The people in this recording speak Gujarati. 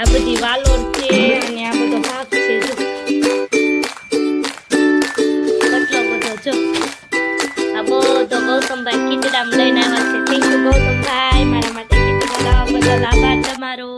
આ બધી વાલોર છે અને આ બધો ભાગ છે આ બધો ગૌતમભાઈ ખીચડામાં લઈને આવ્યા છે. થેન્ક યુ ગૌતમભાઈ. મારા માટે ખીચડો લાવવા બદલ તમારો.